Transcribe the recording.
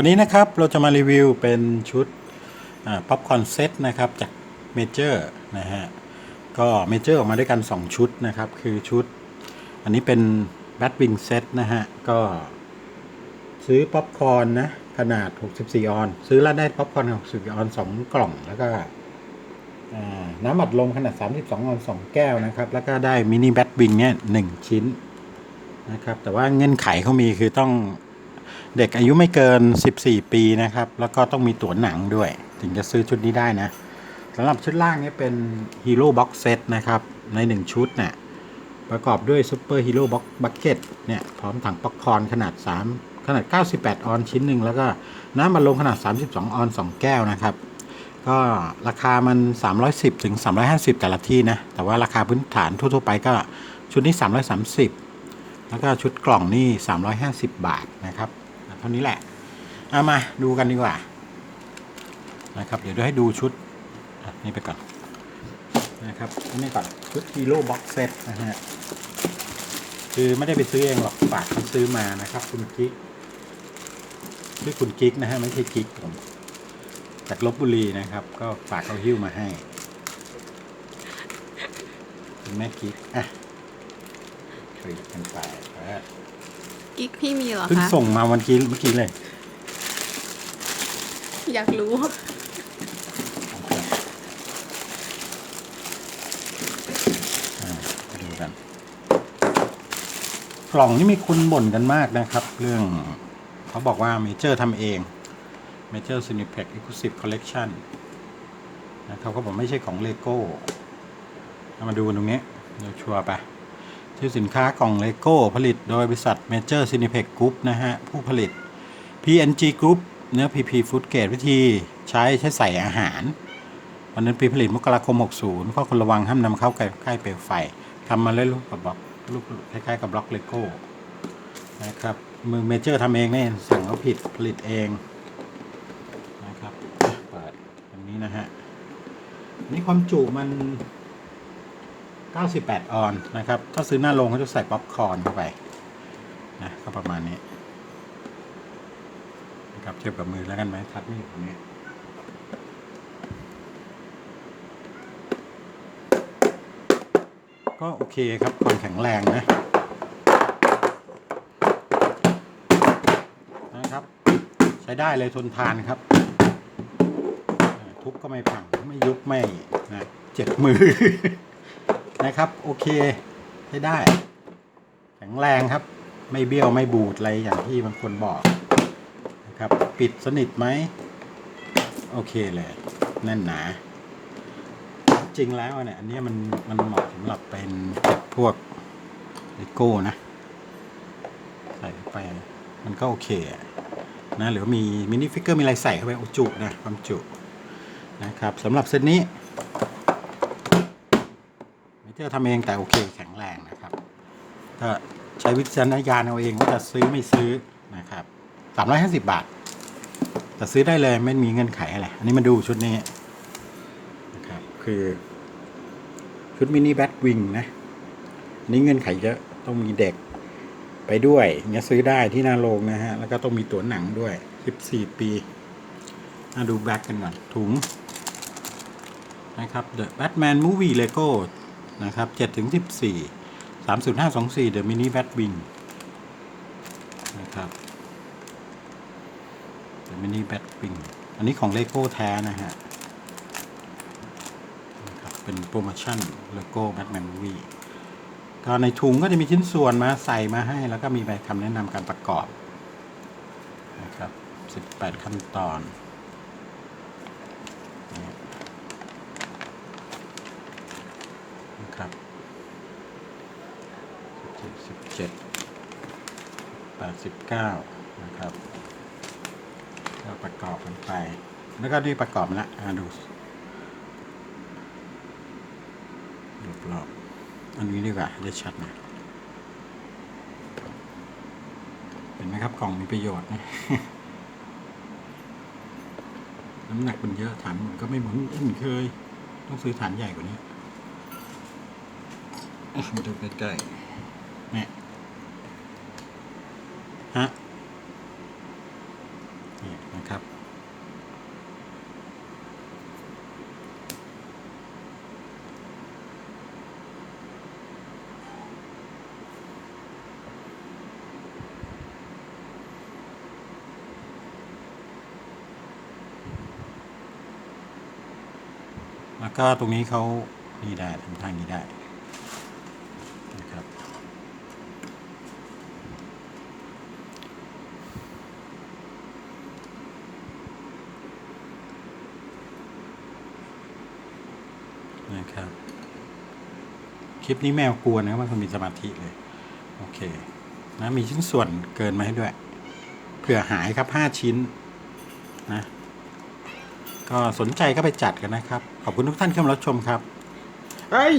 วันนี้นะครับเราจะมารีวิวเป็นชุดป๊อปคอนเซ็ตนะครับจากเมเจอร์นะฮะก็เมเจอร์ออกมาด้วยกัน 2 ชุดนะครับ คือชุด อันนี้เป็นแบทวิงเซ็ตนะฮะ ก็ซื้อป๊อปคอนนะ ขนาด 64 ออน ซื้อแล้วได้ป๊อปคอน64 ออน 2 กล่องแล้วก็น้ำอัดลมขนาด 32 ออน 2 แก้วนะครับ แล้วก็ได้มินิแบทวิงเนี่ย 1 ชิ้นนะครับ แต่ว่าเงื่อนไขเขามีคือต้อง เด็กอายุไม่เกิน 14 ปีนะครับ แล้วก็ต้องมีตั๋วหนังด้วย ถึงจะซื้อชุดนี้ได้นะสำหรับชุดล่างนี้เป็น Hero Box Set นะครับใน 1 ชุดเนี่ยประกอบด้วย Super Hero Box Bucket เก็ตเนี่ยพร้อมถังป๊อปคอนขนาด 3 ขนาด 98 ออนชิ้นหนึ่งแล้วก็น้ำมันลมขนาด 32 ออน 2 แก้วนะครับ ก็ราคามัน 310 ถึง 350 แต่ละที่นะ แต่ว่าราคาพื้นฐานทั่วๆไปก็ชุดนี้ 330 แล้วก็ชุดกล่องนี่ 350 บาทนะครับ เท่านี้แหละเอามาดูกันดีกว่า นะครับ เดี๋ยวจะให้ดูชุดนี่ไปก่อน นะครับนนี้ก่อนชุด Hero Box Set นะฮะคือไม่ได้ไปซื้อเองหรอกฝากเขาซื้อมานะครับ คุณกิ๊กชื่อคุณกิ๊กนะฮะไม่ใช่กิ๊กผมจากลบบุรีนะครับ ก็ฝากเขาหิ้วมาให้คุณแม่กิ๊กอะคลิกกันไปนะฮะ กิ๊กพี่มีเหรอเพิ่งคะ ส่งมาวันกี้เมื่อกี้เลย อยากรู้อ่าไปดูกันกล่องนี่มีคนบ่นกันมากนะครับ เรื่องเขาบอกว่าเมเจอร์ทำเอง Major Cineplex Exclusive Collection นะครับเขาบอกไม่ใช่ของเลโก้มาดูตรงนี้เดี๋ยวชัวร์ไป ชื่อสินค้ากล่องเลโก้ผลิตโดยบริษัท Major Cineplex Group นะฮะ ผู้ผลิต PNG Group เนื้อ PP Food Grade วิธีใช้ใช้ใส่อาหาร วันนั้นปีผลิตมกราคม 60ข้อควรระวังห้ามนำเข้าใกล้ใกล้เปลวไฟทำมาเล่นรูปกับบล็อกรูปคล้ายๆกับบล็อกเลโก้นะครับมือเมเจอร์ทำเองเนี่ยสั่งเขาผิดผลิตเองนะครับเปิดอันนี้นะฮะนี่ความจุมัน 98 ออนนะครับ ถ้าซื้อหน้าโรงเขาจะใส่ป๊อปคอร์นเข้าไปนะก็ประมาณนี้นะครับเทียบกับมือแล้วกันไหมทัดนี่ตรงนี้ก็โอเคครับความแข็งแรงนะนะครับ ใช้ได้เลยทนทานครับอ่าทุบก็ไม่พังไม่ยุบไม่นะเจ็บมือ นะครับ โอเคใช้ได้ แข็งแรงครับ ไม่เบี้ยวไม่บูดอะไรอย่างที่บางคนบอกนะครับ ปิดสนิทไหม โอเคเลยแน่นหนา จริงแล้วเนี่ยอันนี้มันมันเหมาะสำหรับเป็นพวกเลโก้นะ ใส่ไปมันก็โอเคนะหรือมีมินิฟิกเกอร์มีอะไรใส่เข้าไปโอจุนะความจุนะครับสำหรับเซตนี้ เจอทำเองแต่โอเคแข็งแรงนะครับก็ใช้วิจารณญาณเอาเองว่าจะซื้อไม่ซื้อนะครับสามร้อยห้าสิบบาท แต่ซื้อได้เลยไม่มีเงื่อนไขอะไร อันนี้มาดูชุดนี้นะครับคือชุดมินิแบทวิงนะนนี่เงื่อนไขเยอะต้องมีเด็กไปด้วยอย่างเงี้ยซื้อได้ที่หน้าโรงนะฮะ แล้วก็ต้องมีตั๋วหนังด้วย 14 ปีมาดูแบ็กกันก่อนถุงนะครับ The Batman Movie Lego นะครับ7ถึง14 30524 The Mini Batwing นะครับ The Mini Batwing อันนี้ของ Lego แท้นะฮะนะครับเป็นโปรโมชั่นโลโก้แบทแมนวีก็ในถุงก็จะมีชิ้นส่วนมาใส่มาให้ แล้วก็มีใบคำแนะนำการประกอบนะครับ 18 ขั้นตอน นะครับ17 89นะครับก็ประกอบกันไป แล้วก็นี่ประกอบมาละอ่าดูรอบอันนี้ดีกว่าจะชัดนะเห็นไหมครับกล่องมีประโยชน์นะน้ำหนักมันเยอะฐานมันก็ไม่เหมือนเหมือนเคย ต้องซื้อฐานใหญ่กว่านี้ มาดูใกล้ๆเนี่ฮะนี่นะครับ แล้วก็ตรงนี้เขานี่ได้ทำทางนี้ได้ นะครับ คลิปนี้แมวกวนะครับมันคนมีสมาธิเลย โอเค นะมีชิ้นส่วนเกินมาให้ด้วย เผื่อหายครับ5ชิ้น นะ ก็สนใจก็ไปจัดกันนะครับ ขอบคุณทุกท่านที่เข้ามารับชมครับ เฮ้ย